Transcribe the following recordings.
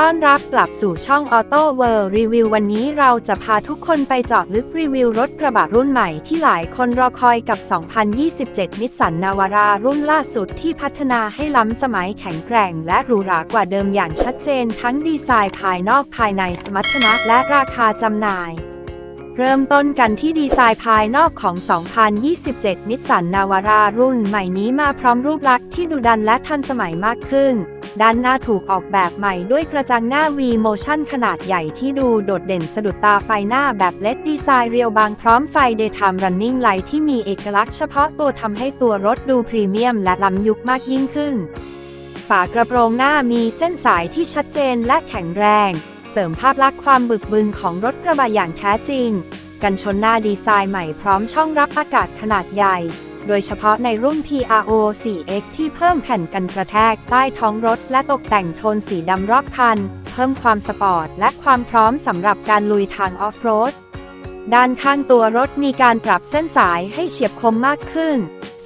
ต้อนรับกลับสู่ช่อง Auto World Review วันนี้เราจะพาทุกคนไปเจาะลึกรีวิวรถกระบะรุ่นใหม่ที่หลายคนรอคอยกับ 2027 นิสสันนาวารารุ่นล่าสุดที่พัฒนาให้ล้ำสมัยแข็งแกร่ง และหรูหรากว่าเดิมอย่างชัดเจน ทั้งดีไซน์ภายนอกภายในสมรรถนะและราคาจำหน่ายเริ่มต้นกันที่ดีไซน์ภายนอกของ 2027 นิสสันนาวารารุ่นใหม่นี้มาพร้อมรูปลักษณ์ที่ดุดันและทันสมัยมากขึ้น ด้านหน้าถูกออกแบบใหม่ด้วยกระจังหน้า V Motion ขนาดใหญ่ที่ดูโดดเด่นสะดุดตาไฟหน้าแบบเลดดีไซน์เรียวบางพร้อมไฟ Daytime Running Light ที่มีเอกลักษณ์เฉพาะตัวทำให้ตัวรถดูพรีเมียมและล้ำยุคมากยิ่งขึ้น ฝากระโปรงหน้ามีเส้นสายที่ชัดเจนและแข็งแรง เสริมภาพลักษณ์ความบึกบึนของรถกระบะอย่างแท้จริง กันชนหน้าดีไซน์ใหม่พร้อมช่องรับอากาศขนาดใหญ่ โดยเฉพาะในรุ่น PRO 4X ที่เพิ่มแผ่นกันกระแทกใต้ท้องรถ และตกแต่งโทนสีดำรอบคัน เพิ่มความสปอร์ต และความพร้อมสำหรับการลุยทางออฟโรด ด้านข้างตัวรถมีการปรับเส้นสายให้เฉียบคมมากขึ้น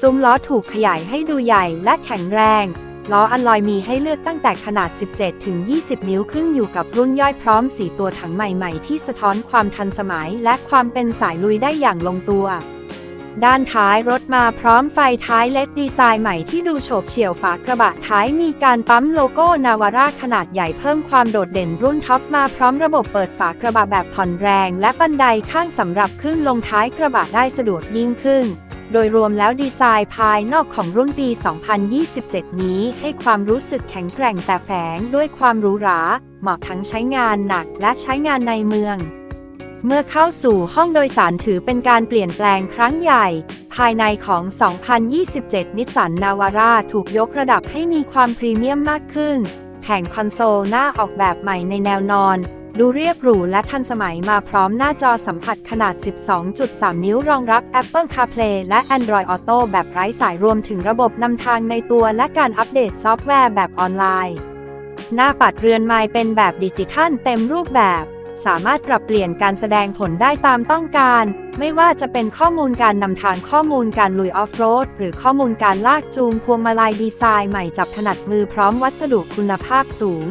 ซุ้มล้อถูกขยายให้ดูใหญ่และแข็งแรงล้ออัลลอยมีให้เลือกตั้งแต่ขนาด 17 ถึง 20 นิ้วขึ้นอยู่กับรุ่นย่อยพร้อมสีตัวถังใหม่ ๆ ที่สะท้อนความทันสมัยและความเป็นสายลุยได้อย่างลงตัว ด้านท้ายรถมาพร้อมไฟท้ายเล็ดดีไซน์ใหม่ที่ดูโฉบเฉี่ยวฝากระบะท้ายมีการปั๊มโลโก้นาวาร่าขนาดใหญ่เพิ่มความโดดเด่นรุ่นท็อปมาพร้อมระบบเปิดฝากระบะแบบผ่อนแรง และบันไดข้างสำหรับขึ้นลงท้ายกระบะได้สะดวกยิ่งขึ้น โดยรวมแล้วดีไซน์ภายนอกของรุ่นปี 2027 นี้ให้ความรู้สึกแข็งแกร่งแต่แฝงด้วยความหรูหรา เหมาะทั้งใช้งานหนักและใช้งานในเมือง เมื่อเข้าสู่ห้องโดยสารถือเป็นการเปลี่ยนแปลงครั้งใหญ่ ภายในของ 2027 นิสสันนาวาร่าถูกยกระดับให้มีความพรีเมียมมากขึ้น แผงคอนโซลหน้าออกแบบใหม่ในแนวนอน ดูเรียบหรูและทันสมัยมาพร้อมหน้าจอสัมผัสขนาด 12.3 นิ้วรองรับ Apple CarPlay และ Android Auto แบบไร้สายรวมถึงระบบนำทางในตัวและการอัปเดตซอฟต์แวร์แบบออนไลน์ หน้าปัดเรือนไม้เป็นแบบดิจิทัลเต็มรูปแบบ สามารถปรับเปลี่ยนการแสดงผลได้ตามต้องการ ไม่ว่าจะเป็นข้อมูลการนำทางข้อมูลการลุยออฟโรด หรือข้อมูลการลากจูงพวงมาลัยดีไซน์ใหม่จับถนัดมือพร้อมวัสดุคุณภาพสูง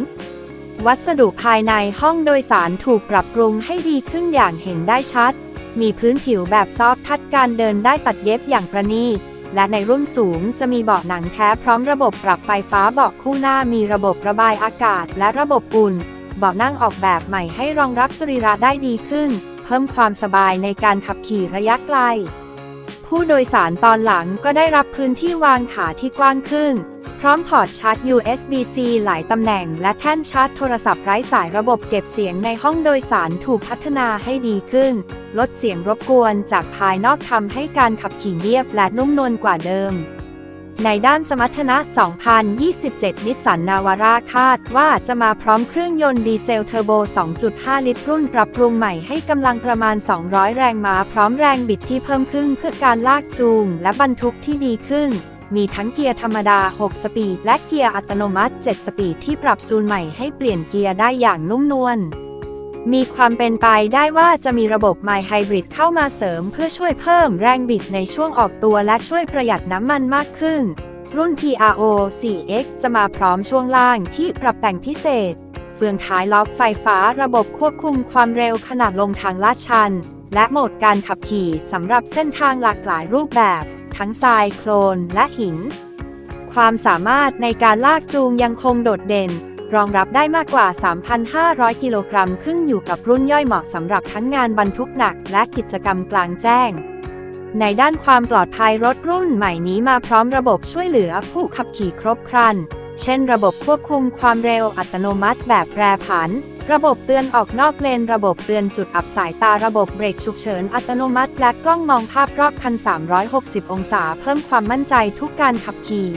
วัสดุภายในห้องโดยสารถูกปรับปรุงให้ดีขึ้นอย่างเห็นได้ชัด มีพื้นผิวแบบซอฟท์ทัดการเดินได้ตัดเย็บอย่างประณีตและในรุ่นสูงจะมีเบาะหนังแท้พร้อมระบบปรับไฟฟ้าเบาะคู่หน้ามีระบบระบายอากาศและระบบอุ่น เบาะนั่งออกแบบใหม่ให้รองรับสรีระได้ดีขึ้น เพิ่มความสบายในการขับขี่ระยะไกล ผู้โดยสารตอนหลังก็ได้รับพื้นที่วางขาที่กว้างขึ้น พร้อมพอร์ตชาร์จ USB-C หลายตำแหน่ง และแท่นชาร์จโทรศัพท์ไร้สายระบบเก็บเสียงในห้องโดยสารถูกพัฒนาให้ดีขึ้น ลดเสียงรบกวนจากภายนอกทำให้การขับขี่เรียบและนุ่มนวลกว่าเดิม ในด้านสมรรถนะ 2027 นิสสันนาวาร่าคาดว่าจะมาพร้อมเครื่องยนต์ดีเซลเทอร์โบ 2.5 ลิตรรุ่นปรับปรุงใหม่ให้กำลังประมาณ 200 แรงม้าพร้อมแรงบิดที่เพิ่มขึ้นเพื่อการลากจูงและบรรทุกที่ดีขึ้น มีทั้งเกียร์ธรรมดา 6 สปีดและเกียร์อัตโนมัติ 7 สปีดที่ปรับจูนใหม่ให้เปลี่ยนเกียร์ได้อย่างนุ่มนวล มีความเป็นไปได้ว่าจะมีระบบ My Hybrid เข้ามาเสริมเพื่อช่วยเพิ่มแรงบิดในช่วงออกตัวและช่วยประหยัดน้ำมันมากขึ้น รุ่น PRO 4X จะมาพร้อมช่วงล่างที่ปรับแต่งพิเศษ เฟืองท้ายล็อกไฟฟ้าระบบควบคุมความเร็วขนาดลงทางลาดชัน และโหมดการขับขี่สำหรับเส้นทางหลากหลายรูปแบบ ทั้งทราย โคลน และหิน ความสามารถในการลากจูงยังคงโดดเด่น รองรับได้มากกว่า 3,500 กิโลกรัมขึ้นอยู่กับรุ่นย่อยเหมาะสำหรับทั้งงานบรรทุกหนักและกิจกรรมกลางแจ้ง ในด้านความปลอดภัยรถรุ่นใหม่นี้มาพร้อมระบบช่วยเหลือผู้ขับขี่ครบครัน เช่น ระบบควบคุมความเร็วอัตโนมัติแบบแปรผัน ระบบเตือนออกนอกเลน ระบบเตือนจุดอับสายตา ระบบเบรกฉุกเฉินอัตโนมัติ และกล้องมองภาพรอบคัน 360 องศา เพิ่มความมั่นใจทุกการขับขี่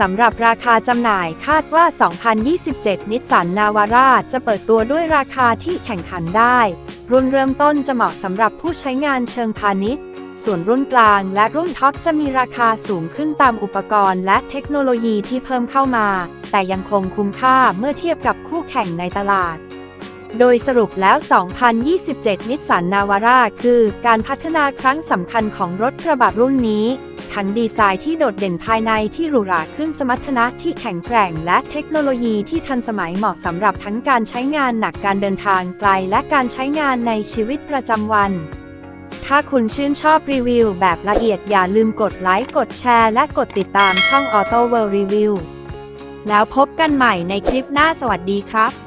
สำหรับราคาจำหน่ายคาดว่า 2027 นิสสันนาวาร่าจะเปิดตัวด้วยราคาที่แข่งขันได้ รุ่นเริ่มต้นจะเหมาะสำหรับผู้ใช้งานเชิงพาณิชย์ ส่วนรุ่นกลางและรุ่นท็อปจะมีราคาสูงขึ้นตามอุปกรณ์และเทคโนโลยีที่เพิ่มเข้ามา แต่ยังคงคุ้มค่าเมื่อเทียบกับคู่แข่งในตลาดโดยสรุปแล้ว 2027 นิสสันนาวาร่าคือการพัฒนาครั้งสำคัญของรถกระบะรุ่นนี้ ทั้งดีไซน์ที่โดดเด่นภายในที่หรูหราขึ้นสมรรถนะที่แข็งแกร่ง และเทคโนโลยีที่ทันสมัยเหมาะสำหรับทั้งการใช้งานหนักการเดินทางไกล และการใช้งานในชีวิตประจำวัน ถ้าคุณชื่นชอบรีวิวแบบละเอียดอย่าลืมกดไลค์กดแชร์ และกดติดตามช่อง Auto World Review แล้วพบกันใหม่ในคลิปหน้าสวัสดีครับ